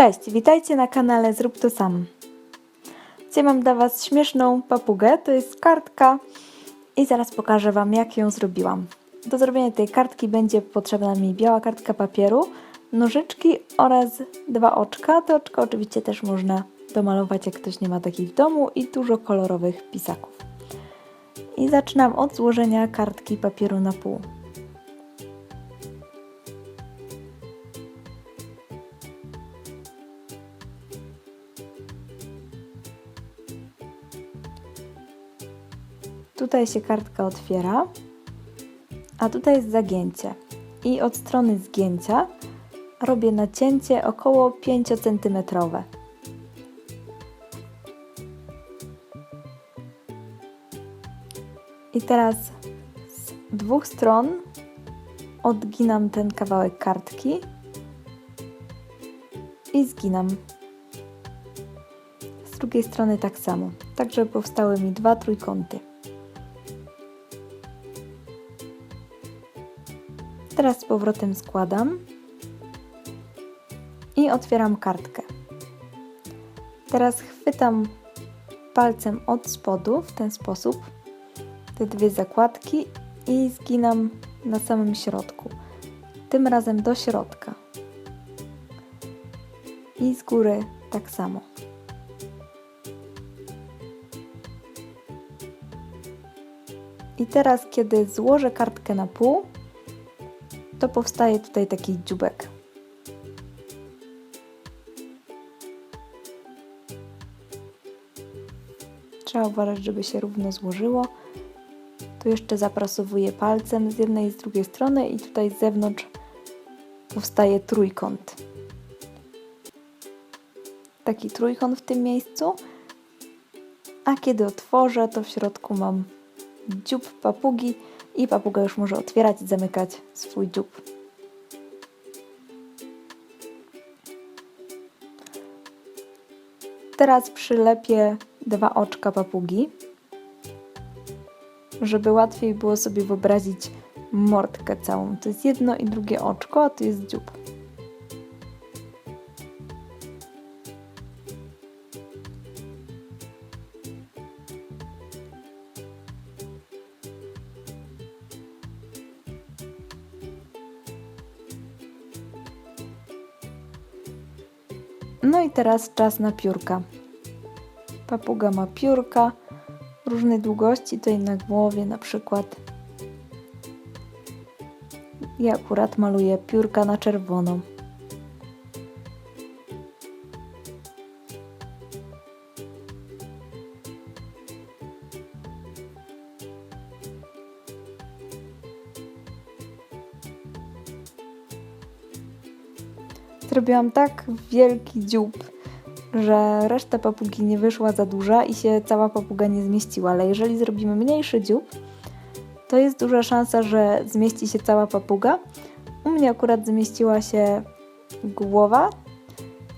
Cześć, witajcie na kanale Zrób to sam. Dzisiaj mam dla Was śmieszną papugę, to jest kartka i zaraz pokażę Wam jak ją zrobiłam. Do zrobienia tej kartki będzie potrzebna mi biała kartka papieru, nożyczki oraz dwa oczka. Te oczka oczywiście też można domalować jak ktoś nie ma takich w domu i dużo kolorowych pisaków. I zaczynam od złożenia kartki papieru na pół. Tutaj się kartka otwiera, a tutaj jest zagięcie. I od strony zgięcia robię nacięcie około 5 cm. I teraz z dwóch stron odginam ten kawałek kartki i zginam. Z drugiej strony tak samo, tak żeby powstały mi dwa trójkąty. Teraz z powrotem składam i otwieram kartkę. Teraz chwytam palcem od spodu w ten sposób te dwie zakładki i zginam na samym środku. Tym razem do środka. I z góry tak samo. I teraz, kiedy złożę kartkę na pół, to powstaje tutaj taki dziubek. Trzeba uważać, żeby się równo złożyło. Tu jeszcze zaprasowuję palcem z jednej i z drugiej strony i tutaj z zewnątrz powstaje trójkąt. Taki trójkąt w tym miejscu. A kiedy otworzę, to w środku mam dziób papugi i papuga już może otwierać i zamykać swój dziób. Teraz przylepię dwa oczka papugi, żeby łatwiej było sobie wyobrazić mordkę całą. To jest jedno i drugie oczko, a to jest dziób. No i teraz czas na piórka. Papuga ma piórka różnej długości, tutaj na głowie na przykład. Ja akurat maluję piórka na czerwono. Zrobiłam tak wielki dziób, że reszta papugi nie wyszła za duża i się cała papuga nie zmieściła, ale jeżeli zrobimy mniejszy dziób, to jest duża szansa, że zmieści się cała papuga. U mnie akurat zmieściła się głowa,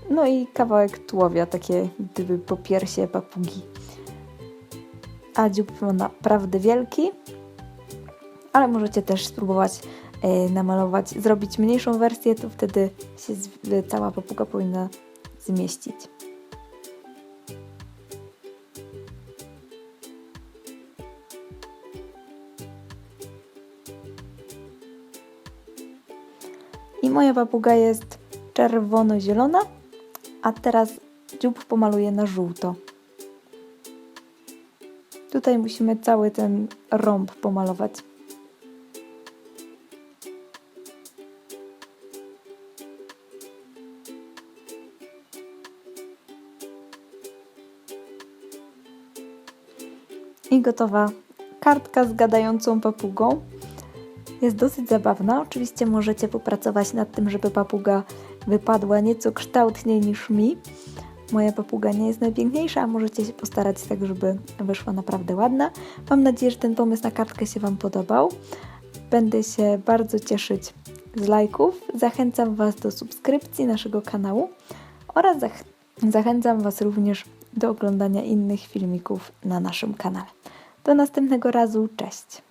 no i kawałek tułowia, takie gdyby po piersie papugi. A dziób ma naprawdę wielki, ale możecie też spróbować namalować, zrobić mniejszą wersję, to wtedy się z- cała papuga powinna zmieścić. I moja papuga jest czerwono-zielona, a teraz dziób pomaluję na żółto. Tutaj musimy cały ten rąb pomalować. I gotowa kartka z gadającą papugą. Jest dosyć zabawna. Oczywiście możecie popracować nad tym, żeby papuga wypadła nieco kształtniej niż mi. Moja papuga nie jest najpiękniejsza, a możecie się postarać tak, żeby wyszła naprawdę ładna. Mam nadzieję, że ten pomysł na kartkę się Wam podobał. Będę się bardzo cieszyć z lajków. Zachęcam Was do subskrypcji naszego kanału oraz zach zachęcam Was również do oglądania innych filmików na naszym kanale. Do następnego razu, cześć!